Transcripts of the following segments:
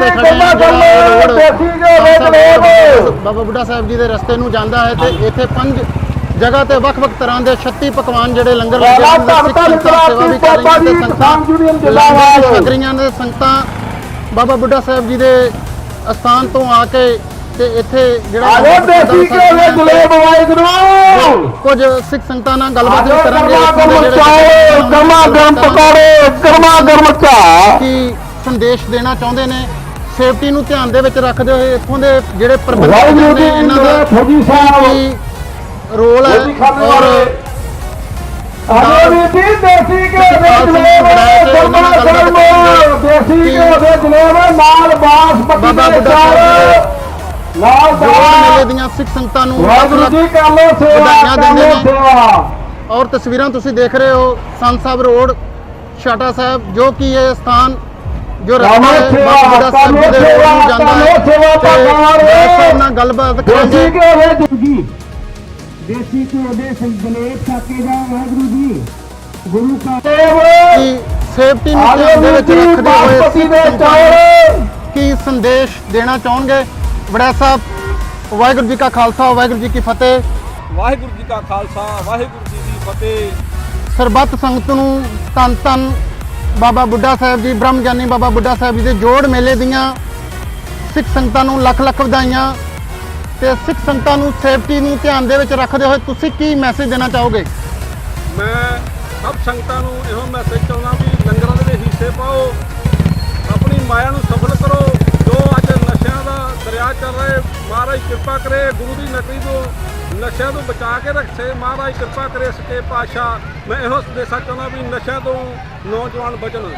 ਤੇ ਖੜੇ ਹਾਂ ਜਿਹੜਾ ਰੋਡ ਬਾਬਾ ਬੁੱਢਾ ਸਾਹਿਬ ਜੀ ਦੇ ਰਸਤੇ ਨੂੰ ਜਾਂਦਾ ਹੈ ਤੇ ਇੱਥੇ ਪੰਜ ਜਗ੍ਹਾ ਤੇ ਵੱਖ-ਵੱਖ ਤਰ੍ਹਾਂ ਦੇ 36 ਪਕਵਾਨ ਜਿਹੜੇ ਲੰਗਰ ਲੱਗੇ ਸੰਗਤਾਂ ਸੇਵਾ ਵੀ ਕਰ ਰਹੀਆਂ ਤੇ ਸੰਗਤਾਂ ਛਕ ਰਹੀਆਂ ਨੇ ਸੰਗਤਾਂ ਬਾਬਾ ਬੁੱਢਾ ਸਾਹਿਬ ਜੀ ਦੇ ਅਸਥਾਨ ਤੋਂ ਆ ਕੇ ਤੇ ਇੱਥੇ ਜਿਹੜਾ ਆਲੋ ਦੇਸੀ ਵਾਹਿਗੁਰੂ ਕੁਝ ਸਿੱਖ ਸੰਗਤਾਂ ਨਾਲ ਗੱਲਬਾਤ ਵੀ ਕਰਾਂਗੇ ਦੇ ਗਰਮ ਪਕੌੜੇ ਗਰਮਾ ਗਰਮ ਚਾਹ। ਕੀ ਸੰਦੇਸ਼ ਦੇਣਾ ਚਾਹੁੰਦੇ ਨੇ? ਸੇਫਟੀ ਨੂੰ ਧਿਆਨ ਦੇ ਵਿੱਚ ਰੱਖਦੇ ਹੋਏ ਇੱਥੋਂ ਦੇ ਜਿਹੜੇ ਪ੍ਰਬੰਧਕ ਨੇ ਇਹਨਾਂ ਦਾ ਫੌਜੀ ਸਾਹਿਬ ਕੀ ਰੋਲ ਹੈ ਔਰ ਆਲੋ ਵੀ ਦੇਸੀ ਜਲੇਬ ਗਰਮਾ ਗਰਮ ਦੇਸੀ ਘਿਓ ਦੇ ਜਲੇਬ ਨਾਲ ਬਾਸਮਤੀ ਬਾਬਾ ਦੇ ਨਾਲ ਜੋੜ ਮੇਲੇ ਦੀਆਂ ਸਿੱਖ ਸੰਗਤਾਂ ਨੂੰ ਵਾਹਿਗੁਰੂ ਜੀ ਕਰ ਲੋ ਸੇਵਾ ਦਿੰਦੇ ਨੇ। ਸੇਵਾ। ਔਰ ਤਸਵੀਰਾਂ ਤੁਸੀਂ ਦੇਖ ਰਹੇ ਹੋ ਸੰਤ ਸਾਹਿਬ ਰੋਡ ਛਾਟਾ ਸਾਹਿਬ ਜੋ ਕਿ ਇਹ ਸਥਾਨ ਜੋ ਕਾਨੋ ਸੇਵਾ, ਦੇ ਰੋਡ ਨੂੰ ਜਾਂਦਾ ਹੈ ਕਾਨੋ ਸੇਵਾ ਭਗਵਾਨ ਸਾਹਿਬ ਨਾਲ ਗੱਲਬਾਤ ਦੇਸੀ ਕਰਾਂਗੇ। ਘਿਓ ਦੇ ਜੀ। ਦੇਸੀ ਘਿਓ ਦੇ ਸੰਗਲੇਪ ਛਾਕੇ ਜਾ ਵਾਹਿਗੁਰੂ ਜੀ। ਗੁਰੂ ਕਾ ਸੇਫਟੀ ਨੂੰ ਧਿਆਨ ਦੇ ਵਿੱਚ ਰੱਖਦੇ ਹੋਏ ਦੇ ਨੂੰ ਕੀ ਸੰਦੇਸ਼ ਦੇਣਾ ਚਾਹਣਗੇ ਵੜਾ ਸਾਹਿਬ ਵਾਹਿਗੁਰੂ ਜੀ ਕਾ ਖਾਲਸਾ ਵਾਹਿਗੁਰੂ ਜੀ ਕੀ ਫਤਿਹ। ਵਾਹਿਗੁਰੂ ਜੀ ਕਾ ਖਾਲਸਾ ਵਾਹਿਗੁਰੂ ਜੀ ਦੀ ਫਤਿਹ। ਸਰਬੱਤ ਸੰਗਤ ਨੂੰ ਤਨ ਤਨ ਬਾਬਾ ਬੁੱਢਾ ਸਾਹਿਬ ਜੀ, ਬ੍ਰਹਮ ਗਿਆਨੀ ਬਾਬਾ ਬੁੱਢਾ ਸਾਹਿਬ ਜੀ ਦੇ ਜੋੜ ਮੇਲੇ ਦੀਆਂ ਸਿੱਖ ਸੰਗਤਾਂ ਨੂੰ ਲੱਖ ਲੱਖ ਵਧਾਈਆਂ ਤੇ ਸਿੱਖ ਸੰਗਤਾਂ ਨੂੰ ਸੇਫਟੀ ਨੂੰ ਧਿਆਨ ਦੇ ਵਿੱਚ ਰੱਖਦੇ ਹੋਏ ਤੁਸੀਂ ਕੀ ਮੈਸੇਜ ਦੇਣਾ ਚਾਹੋਗੇ? ਮੈਂ ਸਭ ਸੰਗਤਾਂ ਨੂੰ ਇਹੋ ਮੈਸੇਜ ਚਾਹੁੰਦਾ ਵੀ ਲੰਗਰਾਂ ਦੇ ਵਿੱਚ ਹਿੱਸੇ ਪਾਓ, ਆਪਣੀ ਮਾਇਆ ਨੂੰ ਸਫਲ ਕਰੋ, ਜੋ ਅੱਜ ਨਸ਼ਿਆਂ ਦਾ ਦਰਿਆ ਚੱਲ ਰਿਹਾ ਮਹਾਰਾਜ ਕਿਰਪਾ ਕਰੇ, ਗੁਰੂ ਦੀ ਨਕਰੀ ਤੋਂ ਨਸ਼ਿਆਂ ਤੋਂ ਬਚਾ ਕੇ ਰੱਖੇ। ਮਹਾਰਾਜ ਕਿਰਪਾ ਕਰੇ ਸਕੇ ਪਾਤਸ਼ਾਹ। ਮੈਂ ਇਹੋ ਸੰਦੇਸ਼ਾ ਚਾਹੁੰਦਾ ਵੀ ਨਸ਼ਿਆਂ ਤੋਂ ਨੌਜਵਾਨ ਬਚਣ।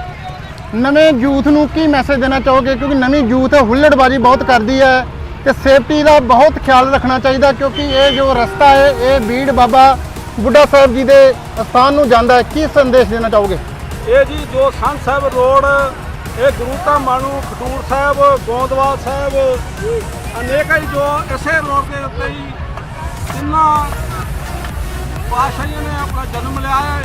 ਨਵੇਂ ਯੂਥ ਨੂੰ ਕੀ ਮੈਸੇਜ ਦੇਣਾ ਚਾਹੋਗੇ? ਕਿਉਂਕਿ ਨਵੀਂ ਯੂਥ ਹੁੱਲੜਬਾਜ਼ੀ ਬਹੁਤ ਕਰਦੀ ਹੈ ਤੇ ਸੇਫਟੀ ਦਾ ਬਹੁਤ ਖਿਆਲ ਰੱਖਣਾ ਚਾਹੀਦਾ ਕਿਉਂਕਿ ਇਹ ਜੋ ਰਸਤਾ ਹੈ ਇਹ ਬੀੜ ਬਾਬਾ ਬੁੱਢਾ ਸਾਹਿਬ ਜੀ ਦੇ ਸਥਾਨ ਨੂੰ ਜਾਂਦਾ ਹੈ। ਕੀ ਸੰਦੇਸ਼ ਦੇਣਾ ਚਾਹੋਗੇ? ਇਹ ਜੀ ਜੋ ਸੰਤ ਸਾਹਿਬ ਰੋਡ ਇਹ ਗੁਰੂ ਧਾਮਾਂ ਨੂੰ ਖਡੂਰ ਸਾਹਿਬ ਗੋਂਦਵਾਲ ਸਾਹਿਬ ਅਨੇਕਾਂ ਜੋ ਇਸੇ ਰੋਡ ਦੇ ਉੱਤੇ ਹੀ ਤਿੰਨਾਂ ਪਾਤਸ਼ਾਹੀਆਂ ਨੇ ਆਪਣਾ ਜਨਮ ਲਿਆ ਹੈ।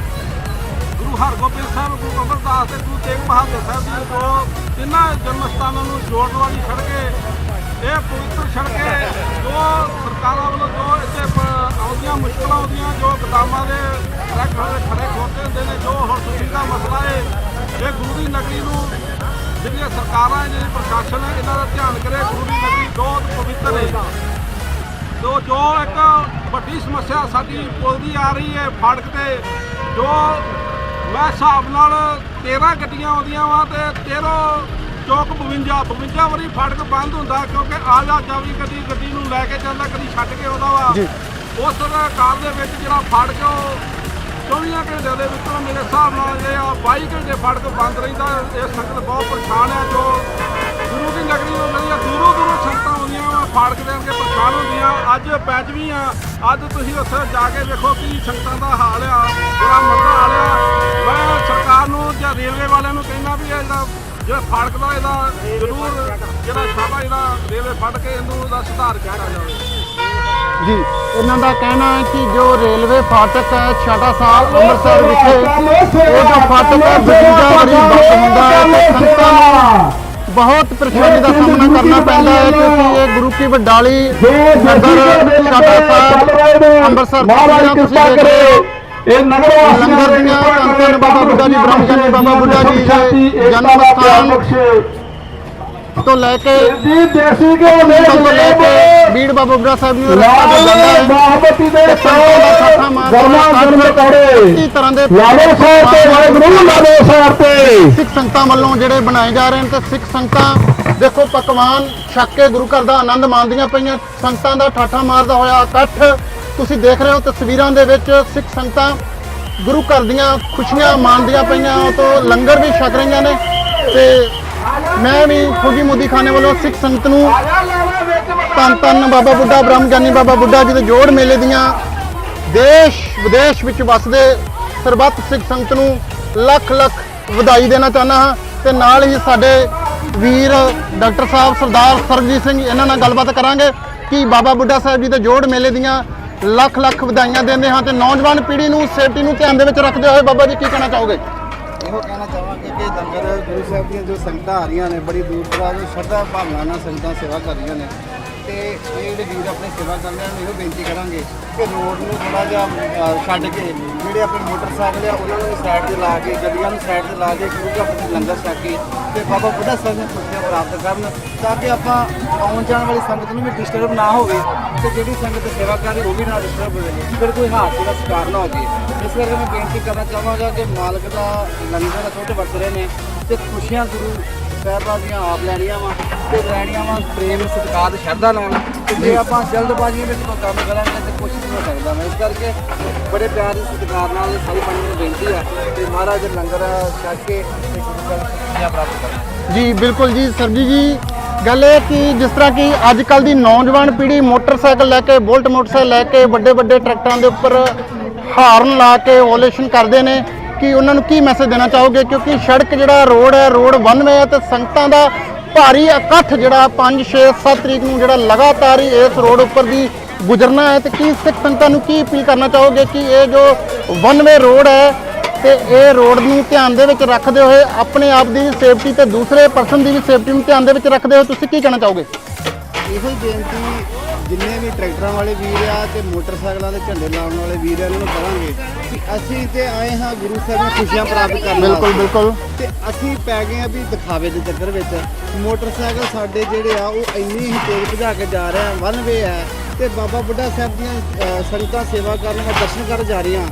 ਗੁਰੂ ਹਰਗੋਬਿੰਦ ਸਾਹਿਬ, ਗੁਰੂ ਅਮਰਦਾਸ ਤੇ ਗੁਰੂ ਤੇਗ ਬਹਾਦਰ ਸਾਹਿਬ ਜੀ ਜੋ ਤਿੰਨਾਂ ਜਨਮ ਸਥਾਨਾਂ ਨੂੰ ਜੋੜਨ ਵਾਲੀ ਸੜਕ ਹੈ ਇਹ ਪਵਿੱਤਰ ਸੜਕ ਹੈ ਜੋ ਸਰਕਾਰਾਂ ਵੱਲੋਂ ਜੋ ਇੱਥੇ ਆਉਂਦੀਆਂ, ਮੁਸ਼ਕਲਾਂ ਆਉਂਦੀਆਂ, ਜੋ ਗਦਾਮਾਂ ਦੇ ਟਰੱਕ ਖੜੇ ਖੋਤੇ ਹੁੰਦੇ ਨੇ, ਜੋ ਹੁਣ ਸੁਵਿਧਾ ਦਾ ਮਸਲਾ ਹੈ, ਇਹ ਗੁਰੂ ਦੀ ਨਗਰੀ ਨੂੰ ਜਿਹੜੀਆਂ ਸਰਕਾਰਾਂ ਹੈ ਪ੍ਰਸ਼ਾਸਨ ਹੈ, ਇਹਨਾਂ ਦਾ ਧਿਆਨ ਕਰੇ, ਗੁਰੂ ਦੀ ਨਗਰੀ ਬਹੁਤ ਪਵਿੱਤਰ ਹੈ। ਤੋ ਜੋ ਇੱਕ ਵੱਡੀ ਸਮੱਸਿਆ ਸਾਡੀ ਪੁੱਲਦੀ ਆ ਰਹੀ ਹੈ ਫਾਟਕ ਤੇ ਜੋ ਮੈਂ ਹਿਸਾਬ ਨਾਲ 13 ਗੱਡੀਆਂ ਆਉਂਦੀਆਂ ਵਾ ਤੇ 13 ਚੌਕ 52 52 ਵਾਰੀ ਫਾਟਕ ਬੰਦ ਹੁੰਦਾ ਕਿਉਂਕਿ ਆ ਜਾ ਜਾਵੀ ਕਦੀ ਗੱਡੀ ਨੂੰ ਲੈ ਕੇ ਜਾਂਦਾ ਕਦੀ ਛੱਡ ਕੇ ਆਉਂਦਾ ਵਾ ਜੀ। ਉਸ ਕਾਰ ਦੇ ਵਿੱਚ ਜਿਹੜਾ ਫਾਟਕ ਉਹ 24 ਘੰਟਿਆਂ ਦੇ ਵਿੱਚੋਂ ਮੇਰੇ ਹਿਸਾਬ ਨਾਲ ਜੇ ਆ 22 ਘੰਟੇ ਫਾਟਕ ਬੰਦ ਰਹਿੰਦਾ ਇਹ ਸੰਗਤ ਬਹੁਤ ਪਰੇਸ਼ਾਨ ਹੈ ਜੋ ਗੁਰੂ ਦੀ ਨਗਰੀ ਨੂੰ ਜਿਹੜੀਆਂ ਦੂਰੋਂ ਦੂਰੋਂ ਸੰਗਤਾਂ ਫਾੜਕ ਦੇਣਗੇ ਫਾਟਕ ਪਰੇਸ਼ਾਨ ਹੁੰਦੀਆਂ। ਅੱਜ ਪੈਜਵੀਂ ਅੱਜ ਤੁਸੀਂ ਉੱਥੇ ਜਾ ਕੇ ਵੇਖੋ ਕੀ ਸੰਗਤਾਂ ਦਾ ਹਾਲ ਆ ਬੜਾ ਮੰਦਾ ਹਾਲ ਆ। ਮੈਂ ਸਰਕਾਰ ਨੂੰ ਜਾਂ ਰੇਲਵੇ ਵਾਲਿਆਂ ਨੂੰ ਕਹਿੰਦਾ ਵੀ ਇਹ ਜਿਹੜਾ ਜਿਹੜਾ ਫਾਟਕ ਦਾ ਇਹਦਾ ਜ਼ਰੂਰ ਜਿਹੜਾ ਸਾਡਾ ਇਹਦਾ ਰੇਲਵੇ ਫੜ ਕੇ ਇਹਨੂੰ ਦਾ ਸੁਧਾਰ ਕੀਤਾ ਜਾਵੇ। ਜੀ, ਇਹਨਾਂ ਦਾ ਕਹਿਣਾ ਹੈ ਕਿ ਜੋ ਰੇਲਵੇ ਫਾਟਕ ਹੈ ਛਾਟਾ ਸਾਹਿਬ ਅੰਮ੍ਰਿਤਸਰ ਵਿਖੇ ਇਹ ਜੋ ਫਾਟਕ ਹੈ ਬਜੂਜਾ ਵਾਰੀ ਬੰਦ ਹੁੰਦਾ ਹੈ ਤੇ ਸੰਗਤਾਂ ਬਹੁਤ ਪਰੇਸ਼ਾਨੀ ਦਾ ਸਾਹਮਣਾ ਕਰਨਾ ਪੈਂਦਾ ਹੈ ਕਿਉਂਕਿ ਇਹ ਗੁਰੂ ਕੀ ਵਡਾਲੀ ਨਗਰ ਛਾਟਾ ਸਾਹਿਬ ਅੰਮ੍ਰਿਤਸਰ ਮਹਾਰਾਜ ਕਿਰਪਾ ਕਰੇ ਇਹ ਨਗਰ ਵਾਸੀਆਂ ਦੇ ਬਾਬਾ ਬੁੱਢਾ ਜੀ, ਬ੍ਰਹਮ ਗਿਆਨੀ ਬਾਬਾ ਬੁੱਢਾ ਜੀ ਜਨਮ ਸਥਾਨ। ਤੋਂ ਲੈ ਕੇ ਜੀ ਦੇਸੀ ਘਿਓ ਦੇ ਤੋਂ ਲੈ ਕੇ ਬੀੜ ਬਾਬਾ ਬੁੱਢਾ ਸਾਹਿਬ ਨੂੰ ਰਸਤਾ ਲਾਲ ਹੈ। ਬਾਹਮਤੀ ਦੇ ਗਰਮਾ ਗਰਮ ਪਕੌੜੇ ਇਸੇ ਤਰ੍ਹਾਂ ਦੇ ਲਾਲੋ ਸਾਹਿਬ ਤੇ ਵਾਹਿਗੁਰੂ ਲਾਲੋ ਸਾਹਿਬ ਤੇ। ਸਿੱਖ ਸੰਗਤਾਂ ਵੱਲੋਂ ਜਿਹੜੇ ਬਣਾਏ ਜਾ ਰਹੇ ਨੇ ਤੇ ਸਿੱਖ ਸੰਗਤਾਂ ਦੇਖੋ ਪਕਵਾਨ ਛੱਕ ਕੇ ਗੁਰੂ ਘਰ ਦਾ ਆਨੰਦ ਮਾਣਦੀਆਂ ਪਈਆਂ। ਸੰਗਤਾਂ ਦਾ ਠਾਠਾ ਮਾਰਦਾ ਹੋਇਆ ਇਕੱਠ। ਤੁਸੀਂ ਦੇਖ ਰਹੇ ਹੋ ਤਸਵੀਰਾਂ ਦੇ ਵਿੱਚ ਸਿੱਖ ਸੰਗਤਾਂ ਗੁਰੂ ਘਰ ਦੀਆਂ ਖੁਸ਼ੀਆਂ ਮਾਣਦੀਆਂ ਪਈਆਂ। ਉਹ ਤੋਂ ਲੰਗਰ ਵੀ ਛਕ ਰਹੀਆਂ ਨੇ ਤੇ ਮੈਂ ਵੀ ਖੁਗੀ ਮੋਦੀ ਖਾਨੇ ਵੱਲੋਂ ਸਿੱਖ ਸੰਗਤ ਨੂੰ ਧੰਨ ਧੰਨ ਬਾਬਾ ਬੁੱਢਾ ਬ੍ਰਹਮ ਗਿਆਨੀ ਬਾਬਾ ਬੁੱਢਾ ਜੀ ਦੇ ਜੋੜ ਮੇਲੇ ਦੀਆਂ ਦੇਸ਼ ਵਿਦੇਸ਼ ਵਿੱਚ ਵੱਸਦੇ ਸਰਬੱਤ ਸਿੱਖ ਸੰਗਤ ਨੂੰ ਲੱਖ ਲੱਖ ਵਧਾਈ ਦੇਣਾ ਚਾਹੁੰਦਾ ਹਾਂ ਤੇ ਨਾਲ ਹੀ ਸਾਡੇ ਵੀਰ ਡਾਕਟਰ ਸਾਹਿਬ ਸਰਦਾਰ ਸਰਜੀਤ ਸਿੰਘ, ਇਹਨਾਂ ਨਾਲ ਗੱਲਬਾਤ ਕਰਾਂਗੇ ਕਿ ਬਾਬਾ ਬੁੱਢਾ ਸਾਹਿਬ ਜੀ ਦੇ ਜੋੜ ਮੇਲੇ ਦੀਆਂ ਲੱਖ ਲੱਖ ਵਧਾਈਆਂ ਦਿੰਦੇ ਹਾਂ ਤੇ ਨੌਜਵਾਨ ਪੀੜ੍ਹੀ ਨੂੰ ਸੇਫਟੀ ਨੂੰ ਧਿਆਨ ਦੇ ਵਿੱਚ ਰੱਖਦੇ ਹੋਏ ਬਾਬਾ ਜੀ ਕੀ ਕਹਿਣਾ ਚਾਹੋਗੇ? ਗੁਰੂ ਸਾਹਿਬ ਦੀਆਂ ਜੋ ਸੰਗਤਾਂ ਆ ਰਹੀਆਂ ਨੇ ਬੜੀ ਦੂਰ ਦਰਾਜ ਤੋਂ ਸ਼ਰਧਾ ਭਾਵਨਾ ਨਾਲ ਸੰਗਤਾਂ ਸੇਵਾ ਕਰ ਰਹੀਆਂ ਨੇ। ਤੇ ਇਹ ਜਿਹੜੇ ਵੀਰ ਆਪਣੀ ਸੇਵਾ ਕਰ ਰਹੇ ਨੇ ਇਹੋ ਬੇਨਤੀ ਕਰਾਂਗੇ ਕਿ ਰੋਡ ਨੂੰ ਥੋੜਾ ਜਿਹਾ ਅ, ਛੱਡ ਕੇ ਜਿਹੜੇ ਆਪਣੇ ਮੋਟਰਸਾਈਕਲ ਆ ਉਹਨਾਂ ਨੂੰ ਸਾਈਡ ਤੇ ਲਾ ਕੇ ਗੱਡੀਆਂ ਨੂੰ ਸਾਈਡ ਤੇ ਲਾ ਕੇ ਗੁਰੂ ਘਰ ਲੰਗਰ ਛਕ ਕੇ ਤੇ ਬਾਬਾ ਬੁੱਢਾ ਸਾਹਿਬ ਦੀਆਂ ਖੁਸ਼ੀਆਂ ਪ੍ਰਾਪਤ ਕਰਨ ਤਾਂ ਕਿ ਆਪਾਂ ਆਉਣ ਜਾਣ ਵਾਲੀ ਸੰਗਤ ਨੂੰ ਵੀ ਡਿਸਟਰਬ ਨਾ ਹੋਵੇ ਤੇ ਜਿਹੜੀ ਸੰਗਤ ਸੇਵਾ ਕਰ ਰਹੀ ਉਹ ਵੀ ਨਾ ਡਿਸਟਰਬ ਹੋਵੇ। ਫਿਰ ਕੋਈ ਹਾਦਸੇ ਦਾ ਸ਼ਿਕਾਰ ਨਾ ਹੋਵੇ। ਇਸ ਕਰਕੇ ਮੈਂ ਬੇਨਤੀ ਕਰਨਾ ਚਾਹਾਂਗਾ ਕਿ ਮਾਲਕ ਦਾ ਲੰਗਰ ਛੋਟੇ ਵਰਤ ਰਹੇ ਨੇ। ਤੇ ਖੁਸ਼ੀਆਂ ਗੁਰੂ ਸਾਹਿਬਾਂ ਦੀਆਂ ਆਪ ਲੈਣੀਆਂ ਵਾ ਤੇ ਲੈਣੀਆਂ ਵਾ ਪ੍ਰੇਮ, ਸਤਿਕਾਰ, ਸ਼ਰਧਾ ਨਾਲ ਤੇ ਜੇ ਆਪਾਂ ਜਲਦਬਾਜ਼ੀ ਵਿੱਚ ਕੋਈ ਕੰਮ ਕਰਾਂਗੇ ਤੇ ਕੁਛ ਨਹੀਂ ਹੋ ਸਕਦਾ। ਮੈਂ ਇਸ ਕਰਕੇ ਬੜੇ ਪਿਆਰ ਤੇ ਸਤਿਕਾਰ ਨਾਲ ਸਾਰੀ ਪੰਡਤ ਨੂੰ ਬੇਨਤੀ ਆ ਤੇ ਮਹਾਰਾਜ ਲੰਗਰ ਛਕ ਕੇ ਤੇ ਗੁਰੂ ਘਰ ਖੁਸ਼ੀਆਂ ਪ੍ਰਾਪਤ ਕਰਨ। ਜੀ, ਬਿਲਕੁਲ ਜੀ ਸਰਜੀ ਜੀ ਗੱਲ ਇਹ ਕਿ ਜਿਸ ਤਰ੍ਹਾਂ ਕਿ ਅੱਜ ਕੱਲ ਦੀ ਨੌਜਵਾਨ ਪੀੜ੍ਹੀ ਮੋਟਰਸਾਈਕਲ ਲੈ ਕੇ, ਬੁਲਟ ਮੋਟਰਸਾਈਕਲ ਲੈ ਕੇ ਵੱਡੇ ਵੱਡੇ ਟਰੈਕਟਰਾਂ ਦੇ ਉੱਪਰ ਹਾਰਨ ਲਾ ਕੇ ਓਲੇਸ਼ਨ ਕਰਦੇ ਨੇ। ਕਿ ਉਹਨਾਂ ਨੂੰ ਕੀ ਮੈਸੇਜ ਦੇਣਾ ਚਾਹੋਗੇ? ਕਿਉਂਕਿ ਸੜਕ ਜਿਹੜਾ ਰੋਡ ਹੈ, ਰੋਡ ਵਨਵੇ ਹੈ ਤੇ ਸੰਗਤਾਂ ਦਾ ਭਾਰੀ ਇਕੱਠ ਜਿਹੜਾ 5 6 7 ਤਰੀਕ ਨੂੰ ਜਿਹੜਾ ਲਗਾਤਾਰ ਹੀ ਇਸ ਰੋਡ ਉੱਪਰ ਦੀ ਗੁਜ਼ਰਨਾ ਹੈ ਤੇ ਕੀ ਸਿੱਖ ਸੰਗਤਾਂ ਨੂੰ ਕੀ ਅਪੀਲ ਕਰਨਾ ਚਾਹੋਗੇ ਕਿ ਇਹ ਜੋ ਵਨਵੇ ਰੋਡ ਹੈ ਤੇ ਇਹ ਰੋਡ ਨੂੰ ਧਿਆਨ ਦੇ ਵਿੱਚ ਰੱਖਦੇ ਹੋਏ ਆਪਣੇ ਆਪ ਦੀ ਸੇਫਟੀ ਤੇ ਦੂਸਰੇ ਪਰਸਨ ਦੀ ਵੀ ਸੇਫਟੀ ਨੂੰ ਧਿਆਨ ਦੇ ਵਿੱਚ ਰੱਖਦੇ ਹੋਏ ਤੁਸੀਂ ਕੀ ਕਹਿਣਾ ਚਾਹੋਗੇ? ਇਹੋ ਹੀ ਬੇਨਤੀ ਜਿੰਨੇ ਵੀ ਟਰੈਕਟਰਾਂ ਵਾਲੇ ਵੀਰ ਆ ਤੇ ਮੋਟਰਸਾਈਕਲਾਂ ਦੇ ਝੰਡੇ ਲਾਉਣ ਵਾਲੇ ਵੀਰ ਆ ਇਹਨਾਂ ਨੂੰ ਕਹਾਂਗੇ ਕਿ ਅਸੀਂ ਤੇ ਆਏ ਹਾਂ ਗੁਰੂ ਸਾਹਿਬ ਦੀਆਂ ਖੁਸ਼ੀਆਂ ਪ੍ਰਾਪਤ ਕਰਨ ਬਿਲਕੁਲ। ਬਿਲਕੁਲ। ਤੇ ਅਸੀਂ ਪੈ ਗਏ ਆ ਵੀ ਦਿਖਾਵੇ ਦੇ ਚੱਕਰ ਵਿੱਚ। ਮੋਟਰਸਾਈਕਲ ਸਾਡੇ ਜਿਹੜੇ ਆ ਉਹ ਇੰਨੀ ਹੀ ਤੇਜ਼ ਭਜਾ ਕੇ ਜਾ ਰਹੇ ਆ ਵਨ ਵੇ ਆ ਤੇ ਬਾਬਾ ਬੁੱਢਾ ਸਾਹਿਬ ਦੀਆਂ ਸੰਗਤਾਂ ਸੇਵਾ ਕਰਨ ਦਾ ਦਰਸ਼ਨ ਕਰਨ ਜਾ ਰਹੀਆਂ।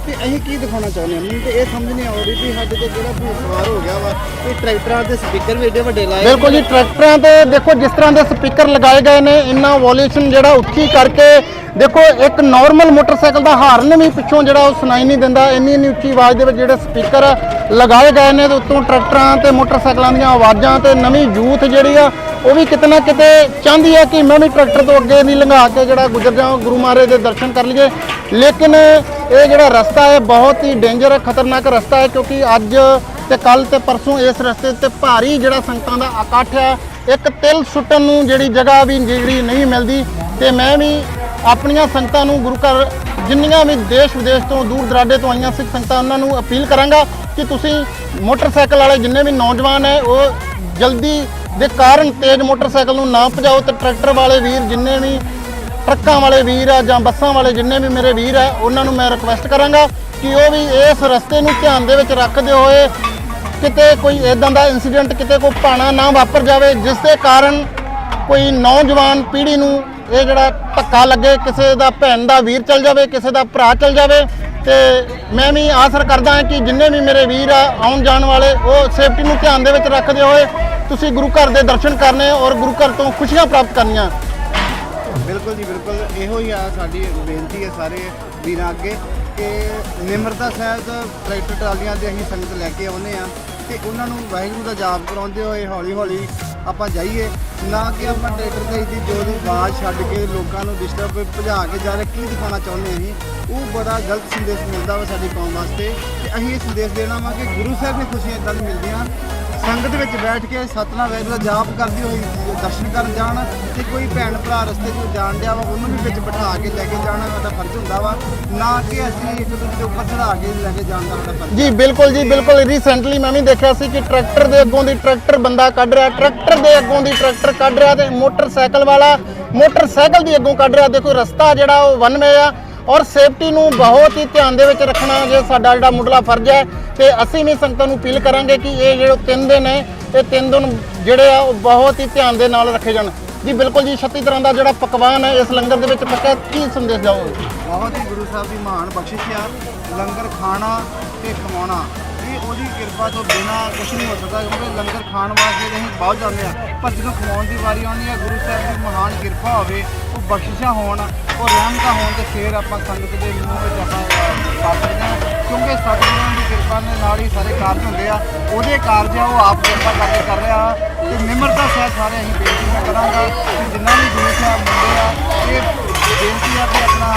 ਤੇ ਅਸੀਂ ਕੀ ਦਿਖਾਉਣਾ ਚਾਹੁੰਦੇ ਹਾਂ? ਮੈਨੂੰ ਤੇ ਇਹ ਸਮਝ ਨਹੀਂ ਆ ਰਹੀ ਵੀ ਸਾਡੇ ਤੇ ਜਿਹੜਾ ਭੂਤ ਸਵਾਰ ਹੋ ਗਿਆ ਵਾ ਇਹ ਟਰੈਕਟਰਾਂ ਦੇ ਸਪੀਕਰ ਵੀ ਏਡੇ ਵੱਡੇ ਲਾਏ ਬਿਲਕੁਲ ਜੀ ਟਰੈਕਟਰਾਂ ਤੇ ਦੇਖੋ ਜਿਸ ਤਰ੍ਹਾਂ ਦੇ ਸਪੀਕਰ ਲਗਾਏ ਗਏ ਨੇ ਇੰਨਾ ਵੋਲਿਊਸ਼ਨ ਜਿਹੜਾ ਉੱਚੀ ਕਰਕੇ ਦੇਖੋ ਇੱਕ ਨਾਰਮਲ ਮੋਟਰਸਾਈਕਲ ਦਾ ਹਾਰਨ ਵੀ ਪਿੱਛੋਂ ਜਿਹੜਾ ਉਹ ਸੁਣਾਈ ਨਹੀਂ ਦਿੰਦਾ ਇੰਨੀ ਇੰਨੀ ਉੱਚੀ ਆਵਾਜ਼ ਦੇ ਵਿੱਚ ਜਿਹੜੇ ਸਪੀਕਰ ਲਗਾਏ ਗਏ ਨੇ ਤੇ ਉੱਤੋਂ ਟਰੈਕਟਰਾਂ ਤੇ ਮੋਟਰਸਾਈਕਲਾਂ ਦੀਆਂ ਆਵਾਜ਼ਾਂ ਤੇ ਨਵੀਂ ਯੂਥ ਜਿਹੜੀ ਆ, ਉਹ ਵੀ ਕਿਤੇ ਨਾ ਕਿਤੇ ਚਾਹੁੰਦੀ ਹੈ ਕਿ ਮੈਂ ਵੀ ਟਰੈਕਟਰ ਤੋਂ ਅੱਗੇ ਨਹੀਂ ਲੰਘਾ ਕੇ ਜਿਹੜਾ ਗੁਜ਼ਰ ਜਾਵਾਂ, ਗੁਰੂ ਮਹਾਰਾਜ ਦੇ ਦਰਸ਼ਨ ਕਰ ਲਈਏ। ਲੇਕਿਨ ਇਹ ਜਿਹੜਾ ਰਸਤਾ ਹੈ, ਬਹੁਤ ਹੀ ਡੇਂਜਰ ਖਤਰਨਾਕ ਰਸਤਾ ਹੈ, ਕਿਉਂਕਿ ਅੱਜ ਤੇ ਕੱਲ ਤੇ ਪਰਸੋਂ ਇਸ ਰਸਤੇ ਤੇ ਭਾਰੀ ਜਿਹੜਾ ਸੰਗਤਾਂ ਦਾ ਇਕੱਠ ਹੈ। ਇੱਕ ਤਿਲ ਸੁੱਟਣ ਨੂੰ ਜਿਹੜੀ ਜਗ੍ਹਾ ਵੀ ਜਿਹੜੀ ਨਹੀਂ ਮਿਲਦੀ, ਤੇ ਮੈਂ ਵੀ ਆਪਣੀਆਂ ਸੰਗਤਾਂ ਨੂੰ ਗੁਰੂ ਘਰ ਜਿੰਨੀਆਂ ਵੀ ਦੇਸ਼ ਵਿਦੇਸ਼ ਤੋਂ ਦੂਰ ਦਰਾਡੇ ਤੋਂ ਆਈਆਂ ਸਿੱਖ ਸੰਗਤਾਂ, ਉਹਨਾਂ ਨੂੰ ਅਪੀਲ ਕਰਾਂਗਾ ਕਿ ਤੁਸੀਂ ਮੋਟਰਸਾਈਕਲ ਵਾਲੇ ਜਿੰਨੇ ਵੀ ਨੌਜਵਾਨ ਹੈ, ਉਹ ਜਲਦੀ ਦੇ ਕਾਰਨ ਤੇਜ਼ ਮੋਟਰਸਾਈਕਲ ਨੂੰ ਨਾ ਭਜਾਓ ਤੇ ਟਰੈਕਟਰ ਵਾਲੇ ਵੀਰ, ਜਿੰਨੇ ਵੀ ਟਰੱਕਾਂ ਵਾਲੇ ਵੀਰ ਆ ਜਾਂ ਬੱਸਾਂ ਵਾਲੇ ਜਿੰਨੇ ਵੀ ਮੇਰੇ ਵੀਰ ਆ, ਉਹਨਾਂ ਨੂੰ ਮੈਂ ਰਿਕਵੈਸਟ ਕਰਾਂਗਾ ਕਿ ਉਹ ਵੀ ਇਸ ਰਸਤੇ ਨੂੰ ਧਿਆਨ ਦੇ ਵਿੱਚ ਰੱਖਦੇ ਹੋਏ ਕਿਤੇ ਕੋਈ ਇਦਾਂ ਦਾ ਇਨਸੀਡੈਂਟ ਕਿਤੇ ਕੋਈ ਭਾਣਾ ਨਾ ਵਾਪਰ ਜਾਵੇ, ਜਿਸ ਦੇ ਕਾਰਨ ਕੋਈ ਨੌਜਵਾਨ ਪੀੜ੍ਹੀ ਨੂੰ ਇਹ ਜਿਹੜਾ ਧੱਕਾ ਲੱਗੇ, ਕਿਸੇ ਦਾ ਭੈਣ ਦਾ ਵੀਰ ਚਲ ਜਾਵੇ, ਕਿਸੇ ਦਾ ਭਰਾ ਚਲ ਜਾਵੇ, ਤੇ ਮੈਂ ਵੀ ਆਸਰ ਕਰਦਾ ਹਾਂ ਕਿ ਜਿੰਨੇ ਵੀ ਮੇਰੇ ਵੀਰ ਆ, ਆਉਣ ਜਾਣ ਵਾਲੇ, ਉਹ ਸੇਫਟੀ ਨੂੰ ਧਿਆਨ ਦੇ ਵਿੱਚ ਰੱਖਦੇ ਹੋਏ ਤੁਸੀਂ ਗੁਰੂ ਘਰ ਦੇ ਦਰਸ਼ਨ ਕਰਨੇ ਔਰ ਗੁਰੂ ਘਰ ਤੋਂ ਖੁਸ਼ੀਆਂ ਪ੍ਰਾਪਤ ਕਰਨੀਆਂ। ਬਿਲਕੁਲ ਜੀ, ਬਿਲਕੁਲ। ਇਹੋ ਹੀ ਆ ਸਾਡੀ ਬੇਨਤੀ ਹੈ ਸਾਰੇ ਵੀਰਾਂ ਅੱਗੇ ਕਿ ਨਿਮਰਤਾ ਸਹਿਤ ਟਰੈਕਟਰ ਟਰਾਲੀਆਂ ਤੇ ਅਸੀਂ ਸੰਗਤ ਲੈ ਕੇ ਆਉਂਦੇ ਆ ਤੇ ਉਹਨਾਂ ਨੂੰ ਵਾਹਿਗੁਰੂ ਦਾ ਜਾਪ ਕਰਾਉਂਦੇ ਹੋਏ ਹੌਲੀ ਹੌਲੀ ਆਪਾਂ ਜਾਈਏ, ਨਾ ਕਿ ਆਪਾਂ ਟਰੈਕਟਰ ਤੇ ਦੀ ਜੋ ਦੀ ਆਵਾਜ਼ ਛੱਡ ਕੇ ਲੋਕਾਂ ਨੂੰ ਡਿਸਟਰਬ ਭਜਾ ਕੇ ਜਾ ਰਿਹਾ, ਕੀ ਦਿਖਾਉਣਾ ਚਾਹੁੰਦੇ ਅਸੀਂ? ਉਹ ਬੜਾ ਗਲਤ ਸੰਦੇਸ਼ ਮਿਲਦਾ ਵਾ ਸਾਡੀ ਕੌਮ ਵਾਸਤੇ। ਤੇ ਅਸੀਂ ਇਹ ਸੰਦੇਸ਼ ਦੇਣਾ ਵਾ ਕਿ ਗੁਰੂ ਸਾਹਿਬ ਨੇ ਖੁਸ਼ੀਆਂ ਇਦਾਂ ਦੀ ਮਿਲਦੀਆਂ। ਸੰਗਤ ਵਿੱਚ ਬੈਠ ਕੇ ਸਤਨਾਮ ਵਾਹਿਗੁਰੂ ਦਾ ਜਾਪ ਕਰਦੀ ਹੋਈ, ਦਰਸ਼ਨ ਕਰਨ ਜਾਣ ਤੇ ਕੋਈ ਭੈਣ ਭਰਾ ਰਸਤੇ 'ਚ ਜਾਣ ਡਿਆ ਵਾ, ਉਹਨੂੰ ਵੀ ਵਿੱਚ ਬਿਠਾ ਕੇ ਲੈ ਕੇ ਜਾਣਾ ਸਾਡਾ ਫਰਜ਼ ਹੁੰਦਾ ਵਾ। ਨਾ ਕਿ ਅਸੀਂ ਇੱਕ ਦੂਜੇ ਦੇ ਉੱਪਰ ਚੜਾ ਕੇ ਲੈ ਕੇ ਜਾਣ ਦਾ ਸਾਡਾ ਫਰਜ਼ ਜੀ, ਬਿਲਕੁਲ ਜੀ, ਬਿਲਕੁਲ। ਰੀਸੈਂਟਲੀ ਮੈਂ ਵੀ ਦੇਖਿਆ ਸੀ ਕਿ ਟਰੈਕਟਰ ਦੇ ਅੱਗੋਂ ਦੀ ਟਰੈਕਟਰ ਬੰਦਾ ਕੱਢ ਰਿਹਾ, ਟਰੈਕਟਰ ਦੇ ਅੱਗੋਂ ਦੀ ਟਰੈਕਟਰ ਕੱਢ ਰਿਹਾ ਤੇ ਮੋਟਰਸਾਈਕਲ ਵਾਲਾ ਮੋਟਰਸਾਈਕਲ ਦੀ ਅੱਗੋਂ ਕੱਢ ਰਿਹਾ। ਦੇਖੋ, ਰਸਤਾ ਜਿਹੜਾ ਉਹ ਵਨ ਵੇ ਆ ਔਰ ਸੇਫਟੀ ਨੂੰ ਬਹੁਤ ਹੀ ਧਿਆਨ ਦੇ ਵਿੱਚ ਰੱਖਣਾ ਜੇ ਸਾਡਾ ਜਿਹੜਾ ਮੁੱਢਲਾ ਫਰਜ਼ ਹੈ। ਤੇ ਅਸੀਂ ਵੀ ਸੰਗਤਾਂ ਨੂੰ ਅਪੀਲ ਕਰਾਂਗੇ ਕਿ ਇਹ ਜਿਹੜੇ ਤਿੰਨ ਦਿਨ ਹੈ ਇਹ ਤਿੰਨ ਦਿਨ ਜਿਹੜੇ ਆ ਉਹ ਬਹੁਤ ਹੀ ਧਿਆਨ ਦੇ ਨਾਲ ਰੱਖੇ ਜਾਣ। ਜੀ ਬਿਲਕੁਲ ਜੀ 36 ਤਰ੍ਹਾਂ ਦਾ ਜਿਹੜਾ ਪਕਵਾਨ ਹੈ ਇਸ ਲੰਗਰ ਦੇ ਵਿੱਚ ਪੱਕਾ ਕੀ ਸੰਦੇਸ਼ ਜਾਓਗੇ ਬਹੁਤ ਹੀ ਗੁਰੂ ਸਾਹਿਬ ਦੀ ਮਹਾਨ ਬਖਸ਼ਿਸ਼ ਆ। ਲੰਗਰ ਖਾਣਾ ਤੇ ਖਵਾਉਣਾ। ਇਹ ਉਹਦੀ ਕਿਰਪਾ ਤੋਂ ਬਿਨਾ ਕੁਝ ਨਹੀਂ ਹੋ ਸਕਦਾ ਕਿਉਂਕਿ ਲੰਗਰ ਖਾਣ ਵਾਸਤੇ ਅਸੀਂ ਬਹੁਤ ਜਾਂਦੇ ਆ। ਪਰ ਜਦੋਂ ਖਵਾਉਣ ਦੀ ਵਾਰੀ ਆਉਂਦੀ ਆ ਗੁਰੂ ਸਾਹਿਬ ਦੀ ਮਹਾਨ ਕਿਰਪਾ ਹੋਵੇ ਉਹ ਬਖਸ਼ਿਸ਼ਾਂ ਹੋਣ ਉਹ ਰਹਿਮਤਾਂ ਹੋਣ ਤੇ ਫਿਰ ਆਪਾਂ ਸੰਗਤ ਦੇ ਮੂੰਹ ਵਿੱਚ ਆਪਾਂ ਅਹ, ਪਾ ਸਕਦੇ ਹਾਂ। ਕਿਉਂਕਿ ਸਤਿਗੁਰਾਂ ਦੀ ਕਿਰਪਾ ਦੇ ਨਾਲ ਹੀ ਸਾਰੇ ਕਾਰਜ ਹੁੰਦੇ ਆ। ਉਹਦੇ ਕਾਰਜ ਆ, ਉਹ ਆਪ ਕਿਰਪਾ ਕਰਕੇ ਕਰ ਰਿਹਾ ਤੇ ਨਿਮਰਤਾ ਸਹਿਤ ਸਾਰੇ ਅਸੀਂ ਬੇਨਤੀ ਮੈਂ ਕਰਾਂਗਾ ਕਿ ਜਿੰਨਾ ਵੀ ਜੂਥ ਆ, ਮੁੰਡੇ ਆ, ਇਹ ਬੇਨਤੀ ਆ ਕਿ ਆਪਣਾ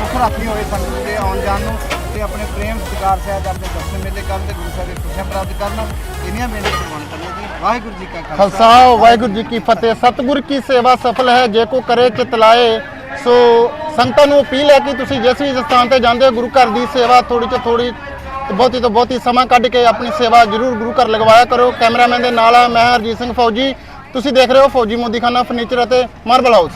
ਮੁੱਖ ਰੱਖੀ ਹੋਏ ਸੰਗਤ ਦੇ ਆਉਣ ਜਾਣ ਨੂੰ ਤੇ ਆਪਣੇ ਪ੍ਰੇਮ ਸਤਿਕਾਰ ਸਹਿਤ ਆਪਣੇ ਦਰਸ਼ਨ ਮੇਲੇ ਕਰਨ ਤੇ ਗੁਰੂ ਸਾਹਿਬ ਦੀ ਖੁਸ਼ੀਆਂ ਪ੍ਰਾਪਤ ਕਰਨ। ਇੰਨੀਆਂ ਬੇਨਤੀ ਕਰਵਾਉਣ ਕਰਨੀਆਂ ਜੀ। ਵਾਹਿਗੁਰੂ ਜੀ ਕਾ ਖਾਲਸਾ, ਵਾਹਿਗੁਰੂ ਜੀ ਕੀ ਫਤਿਹ। ਸਤਿਗੁਰ ਕੀ ਸੇਵਾ ਸਫਲ ਹੈ, ਜੇ ਕੋ ਕਰੇ ਚਿਤ ਲਾਏ, ਸੋ ਸੰਤਾਂ ਨੂੰ ਅਪੀਲ ਹੈ ਕਿ ਤੁਸੀਂ ਜਿਸ ਵੀ ਸਥਾਨ ਤੇ ਜਾਂਦੇ ਹੋ, ਗੁਰੂ ਘਰ ਦੀ ਸੇਵਾ ਥੋੜੀ ਤੋਂ ਥੋੜੀ ਬਹੁਤੀ ਤੋਂ ਬਹੁਤੀ ਸਮਾਂ ਕੱਢ ਕੇ ਆਪਣੀ ਸੇਵਾ ਜ਼ਰੂਰ ਗੁਰੂ ਘਰ ਲਗਵਾਇਆ ਕਰੋ। ਕੈਮਰਾਮੈਨ ਦੇ ਨਾਲ ਆ, ਮੈਂ ਹਰਜੀਤ ਸਿੰਘ ਫੌਜੀ। ਤੁਸੀਂ ਦੇਖ ਰਹੇ ਹੋ Fauji Modikhana furniture and marble house.